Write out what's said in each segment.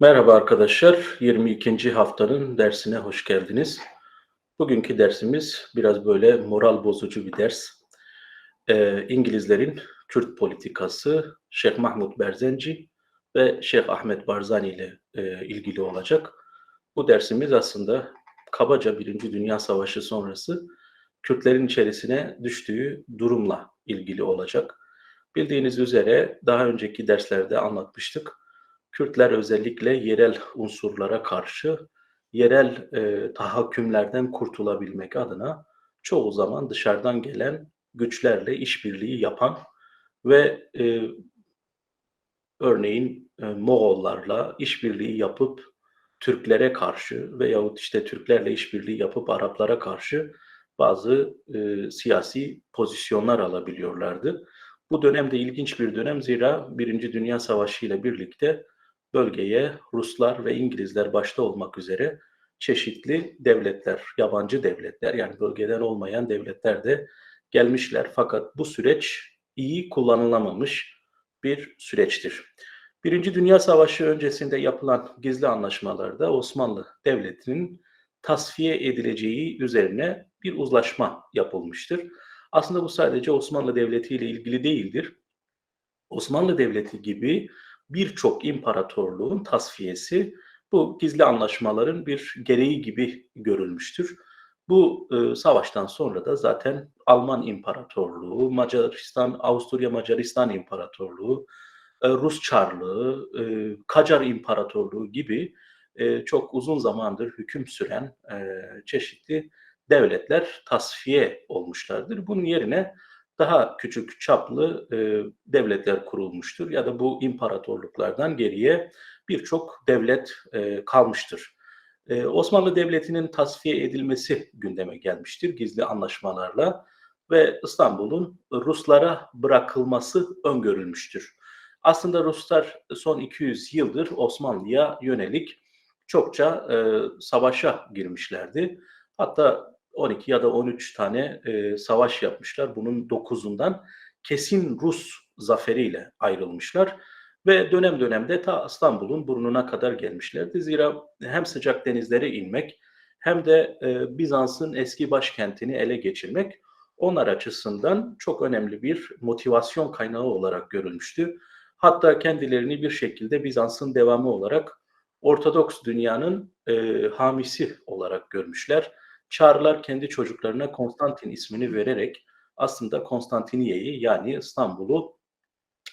Merhaba arkadaşlar, 22. haftanın dersine hoş geldiniz. Bugünkü dersimiz biraz böyle moral bozucu bir ders. Ee, İngilizlerin Kürt politikası Şeyh Mahmut Berzenci ve Şeyh Ahmet Barzani ile e, ilgili olacak. Bu dersimiz aslında kabaca Birinci Dünya Savaşı sonrası Kürtlerin içerisine düştüğü durumla ilgili olacak. Bildiğiniz üzere daha önceki derslerde anlatmıştık. Kürtler özellikle yerel unsurlara karşı yerel e, tahakkümlerden kurtulabilmek adına çoğu zaman dışarıdan gelen güçlerle işbirliği yapan ve e, örneğin e, Moğollarla işbirliği yapıp Türklere karşı veyahut işte Türklerle işbirliği yapıp Araplara karşı bazı e, siyasi pozisyonlar alabiliyorlardı. Bu dönemde ilginç bir dönem zira Birinci Dünya Savaşı ile birlikte bölgeye Ruslar ve İngilizler başta olmak üzere çeşitli devletler, yabancı devletler yani bölgeden olmayan devletler de gelmişler. Fakat bu süreç iyi kullanılamamış bir süreçtir. Birinci Dünya Savaşı öncesinde yapılan gizli anlaşmalarda Osmanlı Devleti'nin tasfiye edileceği üzerine bir uzlaşma yapılmıştır. Aslında bu sadece Osmanlı Devleti ile ilgili değildir. Osmanlı Devleti gibi birçok imparatorluğun tasfiyesi bu gizli anlaşmaların bir gereği gibi görülmüştür. Bu e, savaştan sonra da zaten Alman İmparatorluğu, Macaristan, Avusturya Macaristan İmparatorluğu, e, Rus Çarlığı, e, Kacar İmparatorluğu gibi e, çok uzun zamandır hüküm süren e, çeşitli devletler tasfiye olmuşlardır. Bunun yerine daha küçük çaplı e, devletler kurulmuştur ya da bu imparatorluklardan geriye birçok devlet e, kalmıştır. E, Osmanlı Devleti'nin tasfiye edilmesi gündeme gelmiştir gizli anlaşmalarla ve İstanbul'un Ruslara bırakılması öngörülmüştür. Aslında Ruslar son 200 yıldır Osmanlı'ya yönelik çokça e, savaşa girmişlerdi. Hatta 12 ya da 13 tane e, savaş yapmışlar. Bunun 9'undan kesin Rus zaferiyle ayrılmışlar ve dönem dönemde ta İstanbul'un burnuna kadar gelmişlerdi. Zira hem sıcak denizlere inmek hem de e, Bizans'ın eski başkentini ele geçirmek onlar açısından çok önemli bir motivasyon kaynağı olarak görülmüştü. Hatta kendilerini bir şekilde Bizans'ın devamı olarak Ortodoks dünyanın e, hamisi olarak görmüşler Çarlar kendi çocuklarına Konstantin ismini vererek aslında Konstantiniye'yi yani İstanbul'u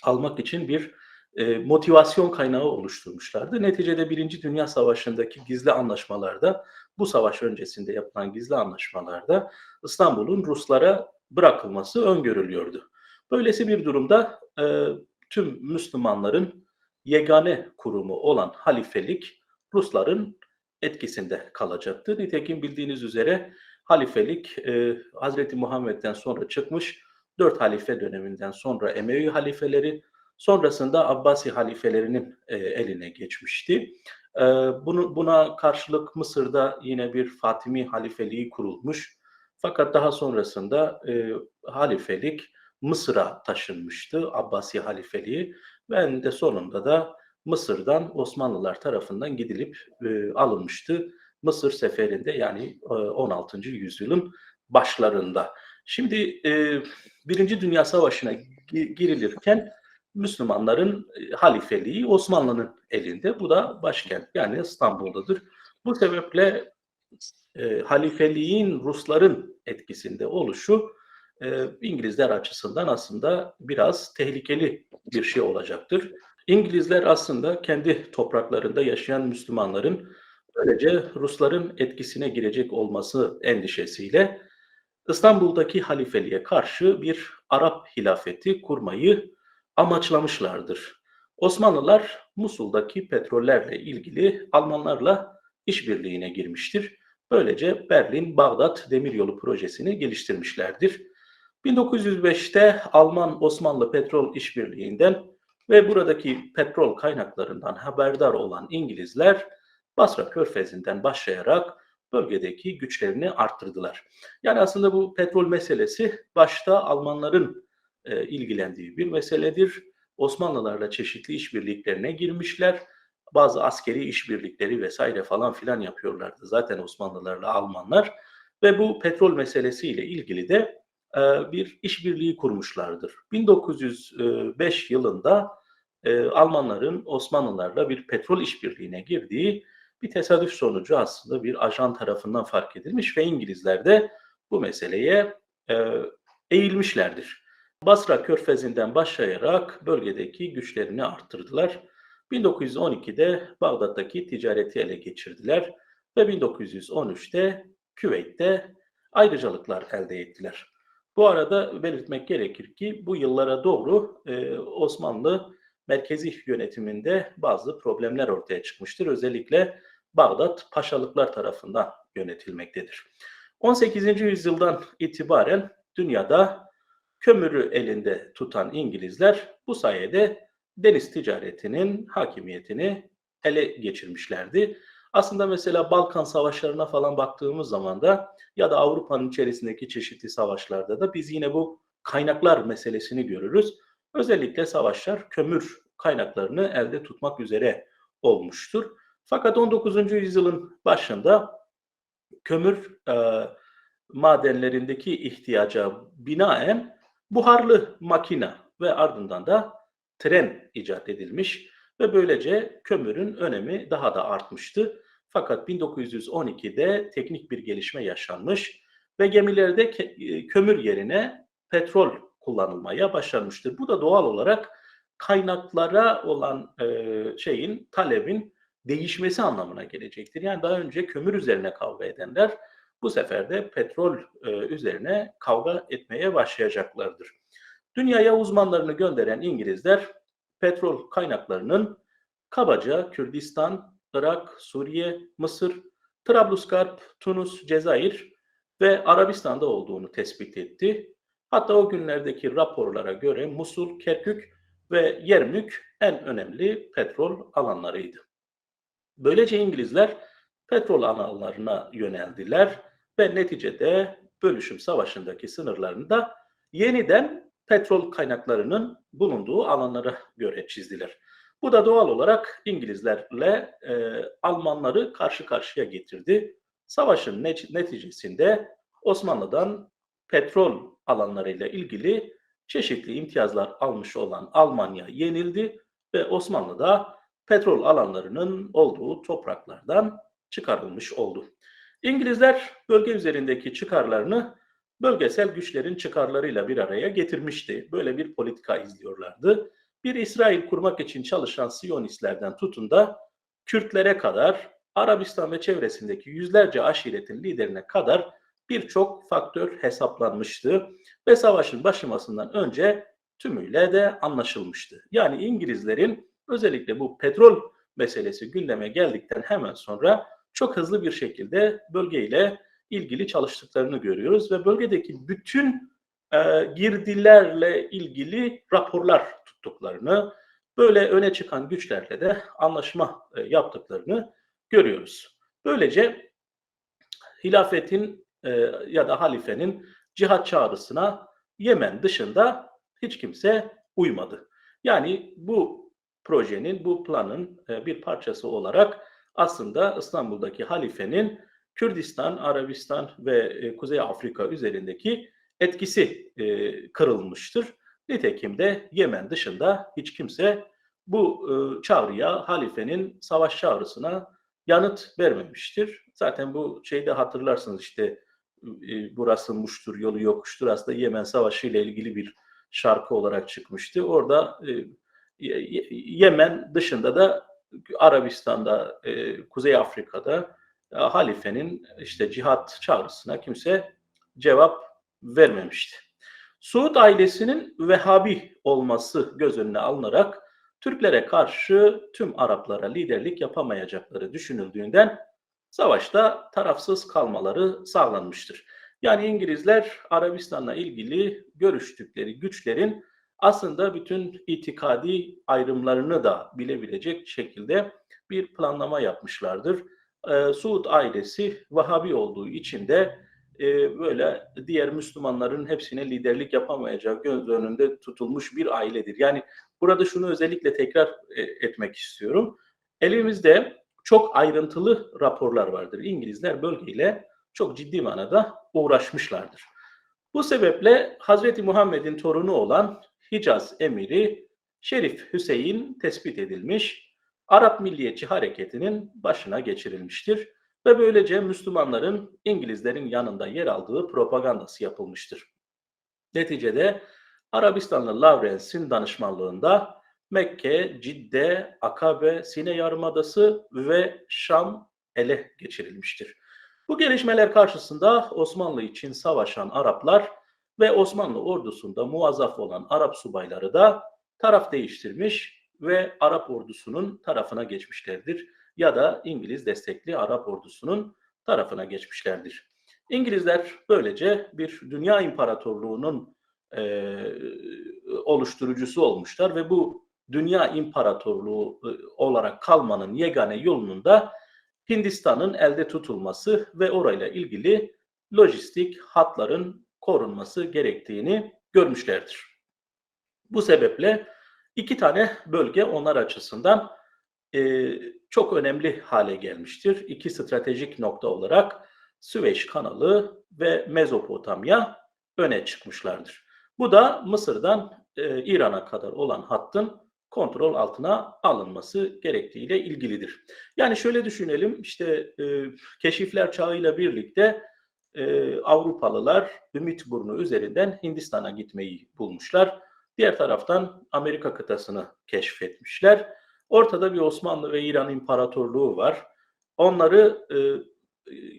almak için bir e, motivasyon kaynağı oluşturmuşlardı. Neticede Birinci Dünya Savaşı'ndaki gizli anlaşmalarda, bu savaş öncesinde yapılan gizli anlaşmalarda İstanbul'un Ruslara bırakılması öngörülüyordu. Böylesi bir durumda e, tüm Müslümanların yegane kurumu olan halifelik Rusların etkisinde kalacaktı. Nitekim bildiğiniz üzere halifelik e, Hazreti Muhammed'den sonra çıkmış dört halife döneminden sonra Emevi halifeleri sonrasında Abbasi halifelerinin e, eline geçmişti. E, bunu, buna karşılık Mısır'da yine bir Fatimi halifeliği kurulmuş. Fakat daha sonrasında e, halifelik Mısır'a taşınmıştı Abbasi halifeliği ve de sonunda da Mısır'dan Osmanlılar tarafından gidilip e, alınmıştı. Mısır seferinde yani e, 16. yüzyılın başlarında. Şimdi e, Birinci Dünya Savaşı'na girilirken Müslümanların e, halifeliği Osmanlı'nın elinde. Bu da başkent yani İstanbul'dadır. Bu sebeple e, halifeliğin Rusların etkisinde oluşu e, İngilizler açısından aslında biraz tehlikeli bir şey olacaktır. İngilizler aslında kendi topraklarında yaşayan Müslümanların böylece Rusların etkisine girecek olması endişesiyle İstanbul'daki halifeliğe karşı bir Arap hilafeti kurmayı amaçlamışlardır. Osmanlılar Musul'daki petrollerle ilgili Almanlarla işbirliğine girmiştir. Böylece Berlin-Bağdat demiryolu projesini geliştirmişlerdir. 1905'te Alman-Osmanlı petrol işbirliğinden ve buradaki petrol kaynaklarından haberdar olan İngilizler Basra Körfezi'nden başlayarak bölgedeki güçlerini arttırdılar. Yani aslında bu petrol meselesi başta Almanların e, ilgilendiği bir meseledir. Osmanlılarla çeşitli işbirliklerine girmişler. bazı askeri işbirlikleri vesaire falan filan yapıyorlardı zaten Osmanlılarla Almanlar ve bu petrol meselesiyle ilgili de e, bir işbirliği kurmuşlardır. 1905 yılında e, Almanların Osmanlılarla bir petrol işbirliğine girdiği bir tesadüf sonucu aslında bir ajan tarafından fark edilmiş ve İngilizler de bu meseleye e, eğilmişlerdir. Basra Körfezi'nden başlayarak bölgedeki güçlerini arttırdılar. 1912'de Bağdat'taki ticareti ele geçirdiler ve 1913'te Küveyt'te ayrıcalıklar elde ettiler. Bu arada belirtmek gerekir ki bu yıllara doğru e, Osmanlı merkezi yönetiminde bazı problemler ortaya çıkmıştır. Özellikle Bağdat paşalıklar tarafından yönetilmektedir. 18. yüzyıldan itibaren dünyada kömürü elinde tutan İngilizler bu sayede deniz ticaretinin hakimiyetini ele geçirmişlerdi. Aslında mesela Balkan savaşlarına falan baktığımız zaman da ya da Avrupa'nın içerisindeki çeşitli savaşlarda da biz yine bu kaynaklar meselesini görürüz. Özellikle savaşlar kömür kaynaklarını elde tutmak üzere olmuştur. Fakat 19. yüzyılın başında kömür e, madenlerindeki ihtiyaca binaen buharlı makina ve ardından da tren icat edilmiş ve böylece kömürün önemi daha da artmıştı. Fakat 1912'de teknik bir gelişme yaşanmış ve gemilerde e, kömür yerine petrol kullanılmaya başlanmıştır. Bu da doğal olarak kaynaklara olan e, şeyin talebin değişmesi anlamına gelecektir. Yani daha önce kömür üzerine kavga edenler bu sefer de petrol e, üzerine kavga etmeye başlayacaklardır. Dünyaya uzmanlarını gönderen İngilizler petrol kaynaklarının kabaca Kürdistan, Irak, Suriye, Mısır, Trablusgarp, Tunus, Cezayir ve Arabistan'da olduğunu tespit etti. Hatta o günlerdeki raporlara göre Musul, Kerkük ve Yermük en önemli petrol alanlarıydı. Böylece İngilizler petrol alanlarına yöneldiler ve neticede bölüşüm savaşındaki sınırlarını da yeniden petrol kaynaklarının bulunduğu alanlara göre çizdiler. Bu da doğal olarak İngilizlerle e, Almanları karşı karşıya getirdi. Savaşın neticesinde Osmanlı'dan petrol alanlarıyla ilgili çeşitli imtiyazlar almış olan Almanya yenildi ve Osmanlı da petrol alanlarının olduğu topraklardan çıkarılmış oldu. İngilizler bölge üzerindeki çıkarlarını bölgesel güçlerin çıkarlarıyla bir araya getirmişti. Böyle bir politika izliyorlardı. Bir İsrail kurmak için çalışan Siyonistlerden tutun da Kürtlere kadar Arabistan ve çevresindeki yüzlerce aşiretin liderine kadar birçok faktör hesaplanmıştı ve savaşın başlamasından önce tümüyle de anlaşılmıştı. Yani İngilizlerin özellikle bu petrol meselesi gündeme geldikten hemen sonra çok hızlı bir şekilde bölgeyle ilgili çalıştıklarını görüyoruz ve bölgedeki bütün e, girdilerle ilgili raporlar tuttuklarını, böyle öne çıkan güçlerle de anlaşma e, yaptıklarını görüyoruz. Böylece hilafetin e, ya da halifenin cihat çağrısına Yemen dışında hiç kimse uymadı. Yani bu projenin, bu planın e, bir parçası olarak aslında İstanbul'daki halifenin Kürdistan, Arabistan ve e, Kuzey Afrika üzerindeki etkisi e, kırılmıştır. Nitekim de Yemen dışında hiç kimse bu e, çağrıya, halifenin savaş çağrısına yanıt vermemiştir. Zaten bu şeyde hatırlarsınız işte e, burası muştur, yolu yokuştur. Aslında Yemen Savaşı ile ilgili bir şarkı olarak çıkmıştı. Orada e, Yemen dışında da Arabistan'da, e, Kuzey Afrika'da e, halifenin işte cihat çağrısına kimse cevap vermemişti. Suud ailesinin Vehhabi olması göz önüne alınarak Türklere karşı tüm Araplara liderlik yapamayacakları düşünüldüğünden savaşta tarafsız kalmaları sağlanmıştır. Yani İngilizler Arabistan'la ilgili görüştükleri güçlerin aslında bütün itikadi ayrımlarını da bilebilecek şekilde bir planlama yapmışlardır. Ee, Suud ailesi Vahabi olduğu için de e, böyle diğer Müslümanların hepsine liderlik yapamayacağı göz önünde tutulmuş bir ailedir. Yani burada şunu özellikle tekrar e, etmek istiyorum. elimizde çok ayrıntılı raporlar vardır. İngilizler bölgeyle çok ciddi manada uğraşmışlardır. Bu sebeple Hazreti Muhammed'in torunu olan Hicaz emiri Şerif Hüseyin tespit edilmiş, Arap Milliyetçi Hareketi'nin başına geçirilmiştir ve böylece Müslümanların İngilizlerin yanında yer aldığı propagandası yapılmıştır. Neticede Arabistanlı Lawrence'in danışmanlığında Mekke, Cidde, Akabe, Sine Yarımadası ve Şam ele geçirilmiştir. Bu gelişmeler karşısında Osmanlı için savaşan Araplar ve Osmanlı ordusunda muazzaf olan Arap subayları da taraf değiştirmiş ve Arap ordusunun tarafına geçmişlerdir ya da İngiliz destekli Arap ordusunun tarafına geçmişlerdir. İngilizler böylece bir dünya imparatorluğunun e, oluşturucusu olmuşlar ve bu dünya imparatorluğu e, olarak kalmanın yegane yolunun da Hindistan'ın elde tutulması ve orayla ilgili lojistik hatların korunması gerektiğini görmüşlerdir. Bu sebeple iki tane bölge onlar açısından e, çok önemli hale gelmiştir. İki stratejik nokta olarak Süveyş kanalı ve Mezopotamya öne çıkmışlardır. Bu da Mısır'dan e, İran'a kadar olan hattın kontrol altına alınması gerektiğiyle ilgilidir. Yani şöyle düşünelim işte e, keşifler çağıyla birlikte e, Avrupalılar Ümitburnu üzerinden Hindistan'a gitmeyi bulmuşlar. Diğer taraftan Amerika kıtasını keşfetmişler. Ortada bir Osmanlı ve İran İmparatorluğu var. Onları e,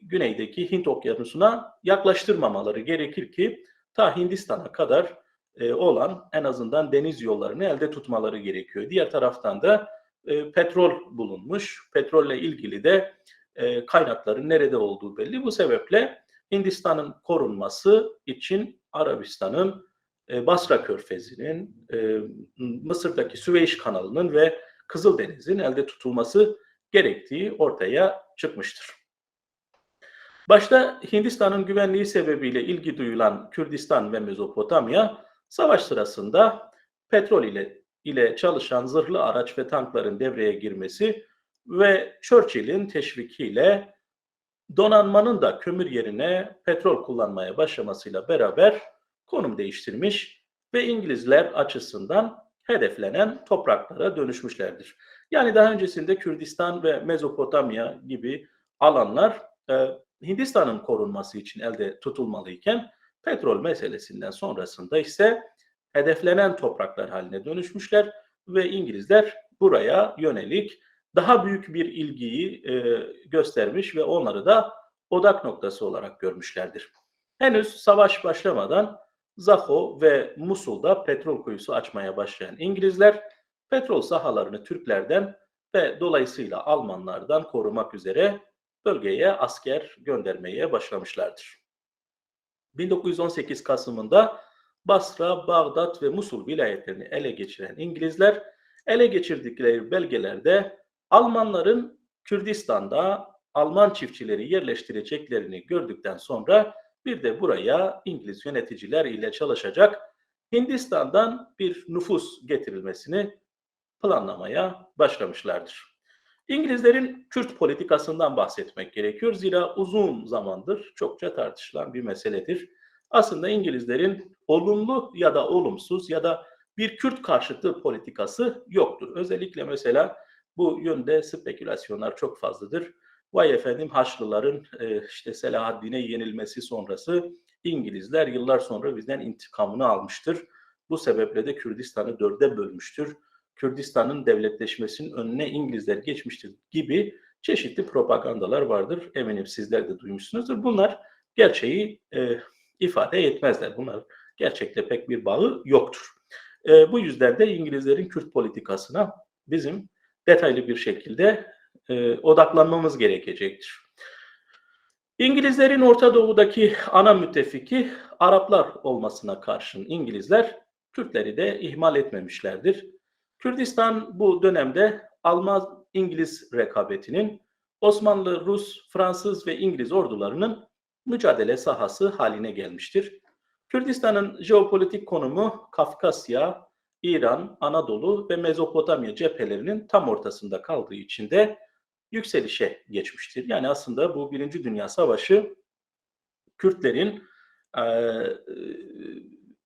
güneydeki Hint Okyanusu'na yaklaştırmamaları gerekir ki ta Hindistan'a kadar e, olan en azından deniz yollarını elde tutmaları gerekiyor. Diğer taraftan da e, petrol bulunmuş. Petrolle ilgili de e, kaynakların nerede olduğu belli. Bu sebeple Hindistan'ın korunması için Arabistan'ın Basra Körfezi'nin, Mısır'daki Süveyş kanalının ve Kızıldeniz'in elde tutulması gerektiği ortaya çıkmıştır. Başta Hindistan'ın güvenliği sebebiyle ilgi duyulan Kürdistan ve Mezopotamya savaş sırasında petrol ile ile çalışan zırhlı araç ve tankların devreye girmesi ve Churchill'in teşvikiyle donanmanın da kömür yerine petrol kullanmaya başlamasıyla beraber konum değiştirmiş ve İngilizler açısından hedeflenen topraklara dönüşmüşlerdir. Yani daha öncesinde Kürdistan ve Mezopotamya gibi alanlar e, Hindistan'ın korunması için elde tutulmalıyken petrol meselesinden sonrasında ise hedeflenen topraklar haline dönüşmüşler ve İngilizler buraya yönelik daha büyük bir ilgiyi e, göstermiş ve onları da odak noktası olarak görmüşlerdir. Henüz savaş başlamadan Zaho ve Musul'da petrol kuyusu açmaya başlayan İngilizler petrol sahalarını Türklerden ve dolayısıyla Almanlardan korumak üzere bölgeye asker göndermeye başlamışlardır. 1918 Kasım'ında Basra, Bağdat ve Musul vilayetlerini ele geçiren İngilizler ele geçirdikleri belgelerde Almanların Kürdistan'da Alman çiftçileri yerleştireceklerini gördükten sonra bir de buraya İngiliz yöneticiler ile çalışacak Hindistan'dan bir nüfus getirilmesini planlamaya başlamışlardır. İngilizlerin Kürt politikasından bahsetmek gerekiyor. Zira uzun zamandır çokça tartışılan bir meseledir. Aslında İngilizlerin olumlu ya da olumsuz ya da bir Kürt karşıtı politikası yoktur. Özellikle mesela bu yönde spekülasyonlar çok fazladır. Vay efendim Haçlıların e, işte Selahaddin'e yenilmesi sonrası İngilizler yıllar sonra bizden intikamını almıştır. Bu sebeple de Kürdistan'ı dörde bölmüştür. Kürdistan'ın devletleşmesinin önüne İngilizler geçmiştir gibi çeşitli propagandalar vardır. Eminim sizler de duymuşsunuzdur. Bunlar gerçeği e, ifade etmezler. Bunlar gerçekle pek bir bağı yoktur. E, bu yüzden de İngilizlerin Kürt politikasına bizim detaylı bir şekilde e, odaklanmamız gerekecektir. İngilizlerin Orta Doğu'daki ana müttefiki Araplar olmasına karşın İngilizler Kürtleri de ihmal etmemişlerdir. Kürdistan bu dönemde Alman-İngiliz rekabetinin Osmanlı, Rus, Fransız ve İngiliz ordularının mücadele sahası haline gelmiştir. Kürdistan'ın jeopolitik konumu Kafkasya, İran, Anadolu ve Mezopotamya cephelerinin tam ortasında kaldığı için de yükselişe geçmiştir. Yani aslında bu Birinci Dünya Savaşı Kürtlerin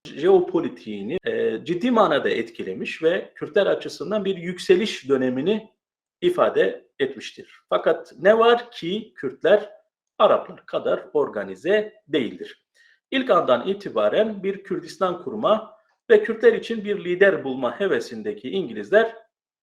jeopolitiğini e, ciddi manada etkilemiş ve Kürtler açısından bir yükseliş dönemini ifade etmiştir. Fakat ne var ki Kürtler Araplar kadar organize değildir. İlk andan itibaren bir Kürdistan kurma ve Kürtler için bir lider bulma hevesindeki İngilizler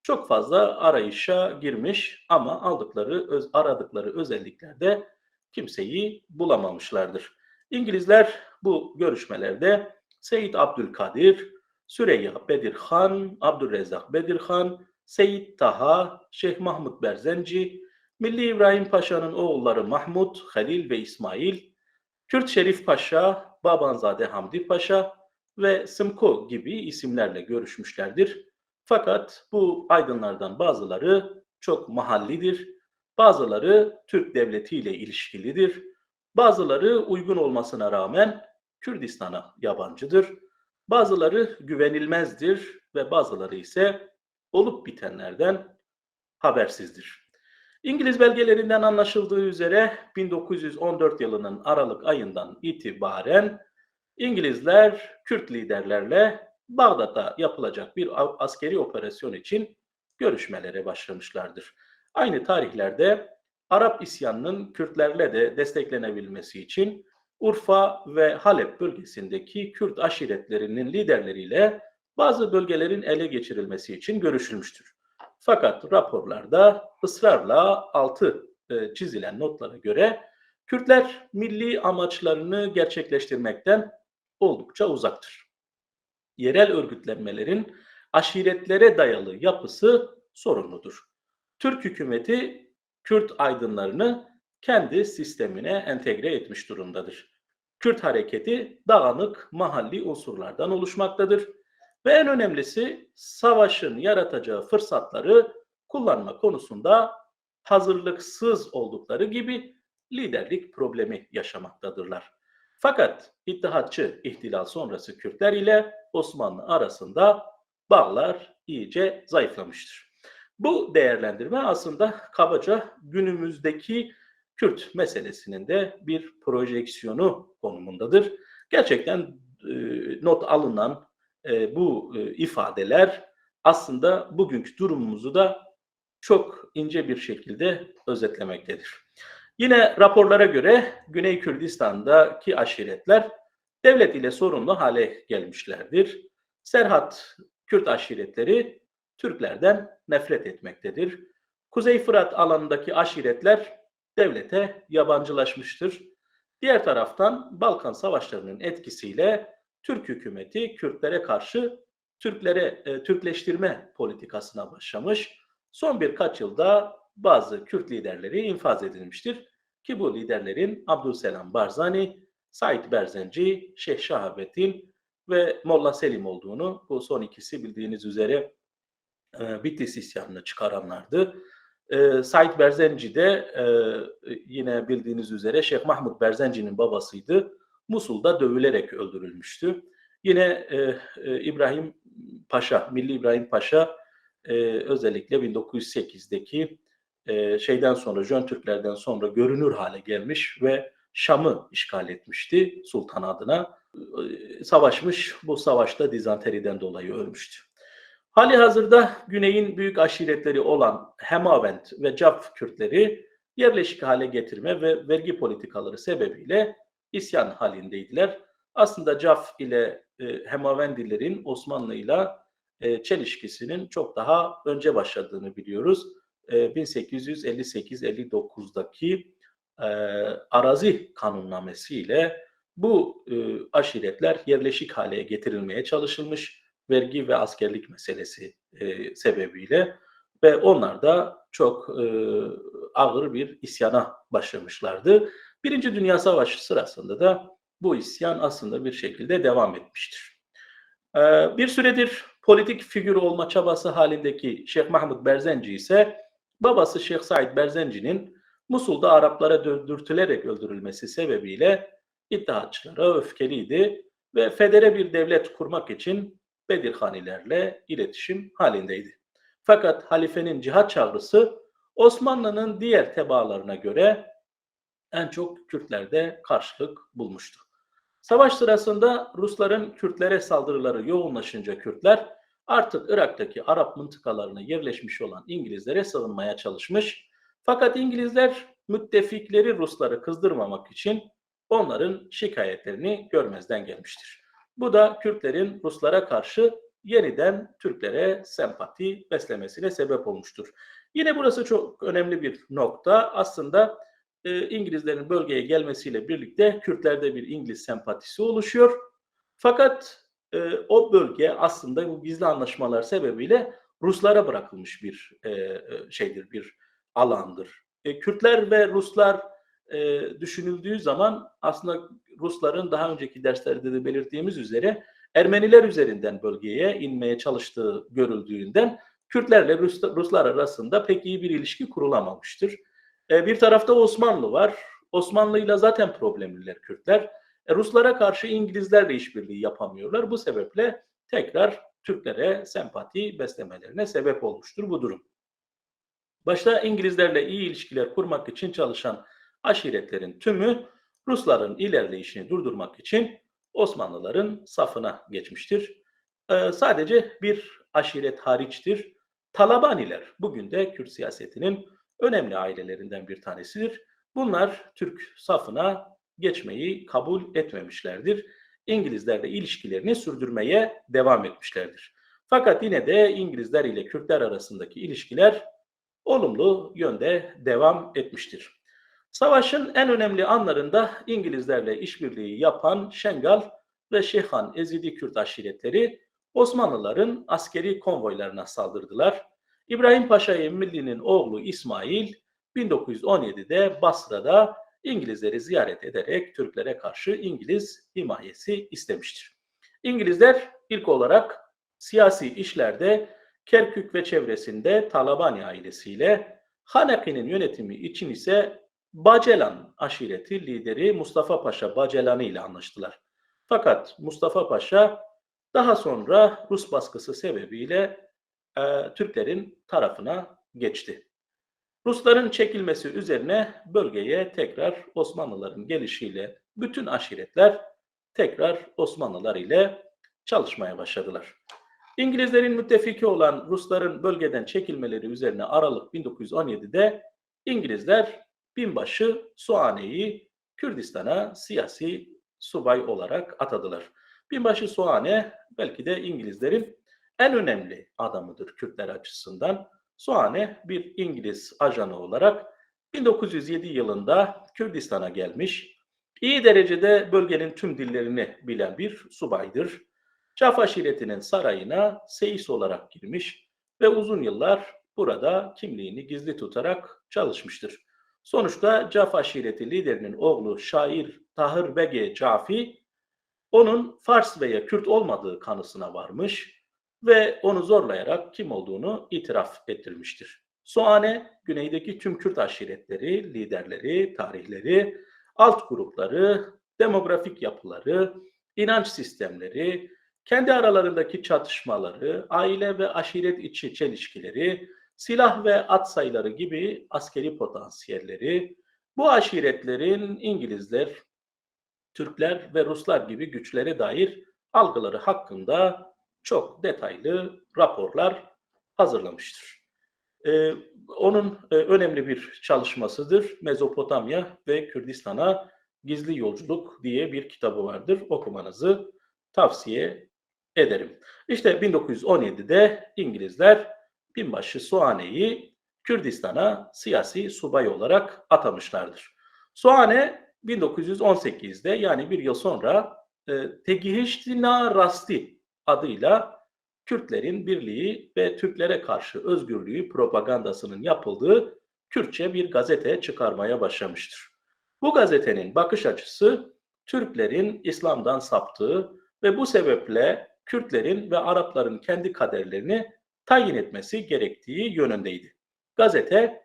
çok fazla arayışa girmiş ama aldıkları, öz, aradıkları özelliklerde kimseyi bulamamışlardır. İngilizler bu görüşmelerde Seyyid Abdülkadir, Süreyya Bedirhan, Abdülrezzak Bedirhan, Seyyid Taha, Şeyh Mahmud Berzenci, Milli İbrahim Paşa'nın oğulları Mahmud, Halil ve İsmail, Kürt Şerif Paşa, Babanzade Hamdi Paşa ve Sımko gibi isimlerle görüşmüşlerdir. Fakat bu aydınlardan bazıları çok mahallidir, bazıları Türk devletiyle ilişkilidir, bazıları uygun olmasına rağmen Kürdistan'a yabancıdır, bazıları güvenilmezdir ve bazıları ise olup bitenlerden habersizdir. İngiliz belgelerinden anlaşıldığı üzere 1914 yılının Aralık ayından itibaren İngilizler Kürt liderlerle Bağdat'ta yapılacak bir askeri operasyon için görüşmelere başlamışlardır. Aynı tarihlerde Arap isyanının Kürtlerle de desteklenebilmesi için Urfa ve Halep bölgesindeki Kürt aşiretlerinin liderleriyle bazı bölgelerin ele geçirilmesi için görüşülmüştür. Fakat raporlarda ısrarla altı e, çizilen notlara göre Kürtler milli amaçlarını gerçekleştirmekten oldukça uzaktır. Yerel örgütlenmelerin aşiretlere dayalı yapısı sorunludur. Türk hükümeti Kürt aydınlarını kendi sistemine entegre etmiş durumdadır. Kürt hareketi dağınık mahalli unsurlardan oluşmaktadır ve en önemlisi savaşın yaratacağı fırsatları kullanma konusunda hazırlıksız oldukları gibi liderlik problemi yaşamaktadırlar. Fakat İttihatçı ihtilal sonrası Kürtler ile Osmanlı arasında bağlar iyice zayıflamıştır. Bu değerlendirme aslında kabaca günümüzdeki Kürt meselesinin de bir projeksiyonu konumundadır. Gerçekten e, not alınan e, bu e, ifadeler aslında bugünkü durumumuzu da çok ince bir şekilde özetlemektedir. Yine raporlara göre Güney Kürdistan'daki aşiretler devlet ile sorunlu hale gelmişlerdir. Serhat Kürt aşiretleri Türklerden nefret etmektedir. Kuzey Fırat alanındaki aşiretler devlete yabancılaşmıştır. Diğer taraftan Balkan Savaşları'nın etkisiyle Türk hükümeti Kürtlere karşı Türklere e, Türkleştirme politikasına başlamış. Son birkaç yılda bazı Kürt liderleri infaz edilmiştir. Ki bu liderlerin Abdülselam Barzani, Said Berzenci, Şeyh Şahabettin ve Molla Selim olduğunu bu son ikisi bildiğiniz üzere e, Bitlis isyanını çıkaranlardı. E, Said Berzenci de e, yine bildiğiniz üzere Şeyh Mahmud Berzenci'nin babasıydı. Musul'da dövülerek öldürülmüştü. Yine e, e, İbrahim Paşa, Milli İbrahim Paşa e, özellikle 1908'deki e, şeyden sonra, Jön Türklerden sonra görünür hale gelmiş ve Şam'ı işgal etmişti sultan adına. E, savaşmış, bu savaşta dizanteriden dolayı ölmüştü. Hali hazırda Güney'in büyük aşiretleri olan Hemavent ve Caf Kürtleri yerleşik hale getirme ve vergi politikaları sebebiyle isyan halindeydiler. Aslında Caf ile e, Hemavendilerin Osmanlı ile e, çelişkisinin çok daha önce başladığını biliyoruz. E, 1858-59'daki e, arazi kanunnamesiyle bu e, aşiretler yerleşik hale getirilmeye çalışılmış vergi ve askerlik meselesi e, sebebiyle ve onlar da çok e, ağır bir isyana başlamışlardı. Birinci Dünya Savaşı sırasında da bu isyan aslında bir şekilde devam etmiştir. E, bir süredir politik figür olma çabası halindeki Şeyh Mahmud Berzenci ise babası Şeyh Said Berzenci'nin Musul'da Araplara dürtülerek öldürülmesi sebebiyle İttihatçılara öfkeliydi ve federe bir devlet kurmak için Bedirhanilerle iletişim halindeydi. Fakat halifenin cihat çağrısı Osmanlı'nın diğer tebaalarına göre en çok Kürtlerde karşılık bulmuştu. Savaş sırasında Rusların Kürtlere saldırıları yoğunlaşınca Kürtler artık Irak'taki Arap mıntıkalarına yerleşmiş olan İngilizlere sığınmaya çalışmış. Fakat İngilizler müttefikleri Rusları kızdırmamak için onların şikayetlerini görmezden gelmiştir. Bu da Kürtlerin Ruslara karşı yeniden Türklere sempati beslemesine sebep olmuştur. Yine burası çok önemli bir nokta. Aslında e, İngilizlerin bölgeye gelmesiyle birlikte Kürtlerde bir İngiliz sempatisi oluşuyor. Fakat e, o bölge aslında bu gizli anlaşmalar sebebiyle Ruslara bırakılmış bir e, e şeydir, bir alandır. E, Kürtler ve Ruslar e, düşünüldüğü zaman aslında Rusların daha önceki derslerde de belirttiğimiz üzere Ermeniler üzerinden bölgeye inmeye çalıştığı görüldüğünden Kürtlerle Rus, Ruslar arasında pek iyi bir ilişki kurulamamıştır. E, bir tarafta Osmanlı var. Osmanlı ile zaten problemliler Kürtler. E, Ruslara karşı İngilizlerle işbirliği yapamıyorlar. Bu sebeple tekrar Türklere sempati beslemelerine sebep olmuştur bu durum. Başta İngilizlerle iyi ilişkiler kurmak için çalışan aşiretlerin tümü Rusların ilerleyişini durdurmak için Osmanlıların safına geçmiştir. Ee, sadece bir aşiret hariçtir. Talabaniler bugün de Kürt siyasetinin önemli ailelerinden bir tanesidir. Bunlar Türk safına geçmeyi kabul etmemişlerdir. İngilizlerle ilişkilerini sürdürmeye devam etmişlerdir. Fakat yine de İngilizler ile Kürtler arasındaki ilişkiler olumlu yönde devam etmiştir. Savaşın en önemli anlarında İngilizlerle işbirliği yapan Şengal ve Şehan Ezidi Kürt aşiretleri Osmanlıların askeri konvoylarına saldırdılar. İbrahim Paşa Emmirli'nin oğlu İsmail 1917'de Basra'da İngilizleri ziyaret ederek Türklere karşı İngiliz himayesi istemiştir. İngilizler ilk olarak siyasi işlerde Kerkük ve çevresinde Talabani ailesiyle Haneki'nin yönetimi için ise Bacelan aşireti lideri Mustafa Paşa Bacelan'ı ile anlaştılar. Fakat Mustafa Paşa daha sonra Rus baskısı sebebiyle e, Türklerin tarafına geçti. Rusların çekilmesi üzerine bölgeye tekrar Osmanlıların gelişiyle bütün aşiretler tekrar Osmanlılar ile çalışmaya başladılar. İngilizlerin müttefiki olan Rusların bölgeden çekilmeleri üzerine Aralık 1917'de İngilizler binbaşı Suane'yi Kürdistan'a siyasi subay olarak atadılar. Binbaşı Suane belki de İngilizlerin en önemli adamıdır Kürtler açısından. Suane bir İngiliz ajanı olarak 1907 yılında Kürdistan'a gelmiş. İyi derecede bölgenin tüm dillerini bilen bir subaydır. Caf aşiretinin sarayına seyis olarak girmiş ve uzun yıllar burada kimliğini gizli tutarak çalışmıştır. Sonuçta Caf aşireti liderinin oğlu şair Tahir Bege Cafi onun Fars veya Kürt olmadığı kanısına varmış ve onu zorlayarak kim olduğunu itiraf ettirmiştir. Soane, güneydeki tüm Kürt aşiretleri, liderleri, tarihleri, alt grupları, demografik yapıları, inanç sistemleri, kendi aralarındaki çatışmaları, aile ve aşiret içi çelişkileri, silah ve at sayıları gibi askeri potansiyelleri, bu aşiretlerin İngilizler, Türkler ve Ruslar gibi güçlere dair algıları hakkında çok detaylı raporlar hazırlamıştır. Ee, onun e, önemli bir çalışmasıdır. Mezopotamya ve Kürdistan'a Gizli Yolculuk diye bir kitabı vardır. Okumanızı tavsiye ederim. İşte 1917'de İngilizler binbaşı Suane'yi Kürdistan'a siyasi subay olarak atamışlardır. Suane 1918'de yani bir yıl sonra e, Tegihiştina Rasti adıyla Kürtlerin birliği ve Türklere karşı özgürlüğü propagandasının yapıldığı Kürtçe bir gazete çıkarmaya başlamıştır. Bu gazetenin bakış açısı Türklerin İslam'dan saptığı ve bu sebeple Kürtlerin ve Arapların kendi kaderlerini tayin etmesi gerektiği yönündeydi. Gazete,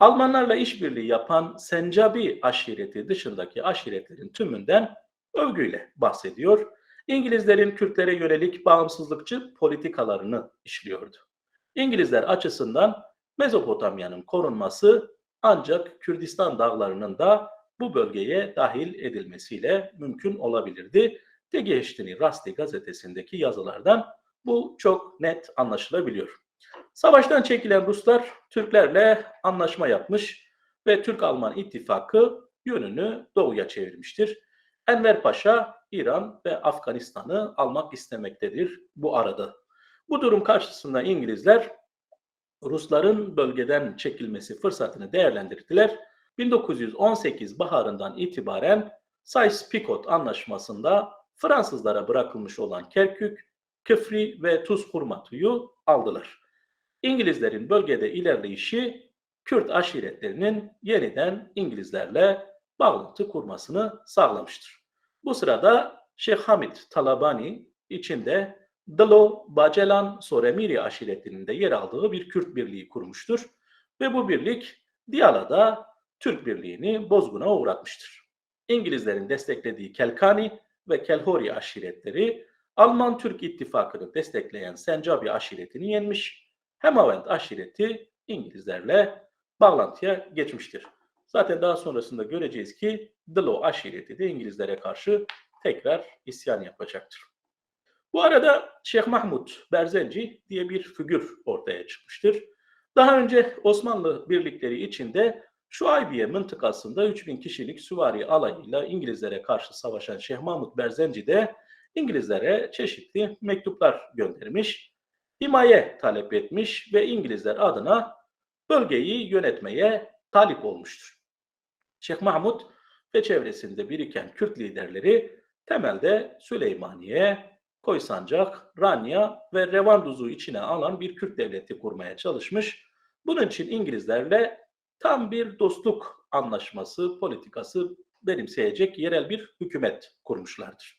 Almanlarla işbirliği yapan Sencabi aşireti dışındaki aşiretlerin tümünden övgüyle bahsediyor. İngilizlerin Kürtlere yönelik bağımsızlıkçı politikalarını işliyordu. İngilizler açısından Mezopotamya'nın korunması ancak Kürdistan dağlarının da bu bölgeye dahil edilmesiyle mümkün olabilirdi. Tegeştini Rasti gazetesindeki yazılardan bu çok net anlaşılabiliyor. Savaştan çekilen Ruslar Türklerle anlaşma yapmış ve Türk-Alman ittifakı yönünü doğuya çevirmiştir. Enver Paşa İran ve Afganistan'ı almak istemektedir bu arada. Bu durum karşısında İngilizler Rusların bölgeden çekilmesi fırsatını değerlendirdiler. 1918 baharından itibaren Sykes-Picot anlaşmasında Fransızlara bırakılmış olan Kerkük, Küfri ve Tuzkurmatu'yu aldılar. İngilizlerin bölgede ilerleyişi Kürt aşiretlerinin yeniden İngilizlerle bağlantı kurmasını sağlamıştır. Bu sırada Şeyh Hamid Talabani içinde Dlo Bacelan Soremiri aşiretinin de yer aldığı bir Kürt birliği kurmuştur. Ve bu birlik Diyala'da Türk birliğini bozguna uğratmıştır. İngilizlerin desteklediği Kelkani ve Kelhori aşiretleri Alman-Türk ittifakını destekleyen Sencabi aşiretini yenmiş. Hemavend aşireti İngilizlerle bağlantıya geçmiştir. Zaten daha sonrasında göreceğiz ki Dlo aşireti de İngilizlere karşı tekrar isyan yapacaktır. Bu arada Şeyh Mahmud Berzenci diye bir figür ortaya çıkmıştır. Daha önce Osmanlı birlikleri içinde Şuaybiye mıntıkasında 3000 kişilik süvari alayıyla İngilizlere karşı savaşan Şeyh Mahmud Berzenci de İngilizlere çeşitli mektuplar göndermiş, himaye talep etmiş ve İngilizler adına bölgeyi yönetmeye talip olmuştur. Şeyh Mahmud ve çevresinde biriken Kürt liderleri temelde Süleymaniye, Koysancak, Ranya ve Revanduz'u içine alan bir Kürt devleti kurmaya çalışmış. Bunun için İngilizlerle tam bir dostluk anlaşması, politikası benimseyecek yerel bir hükümet kurmuşlardır.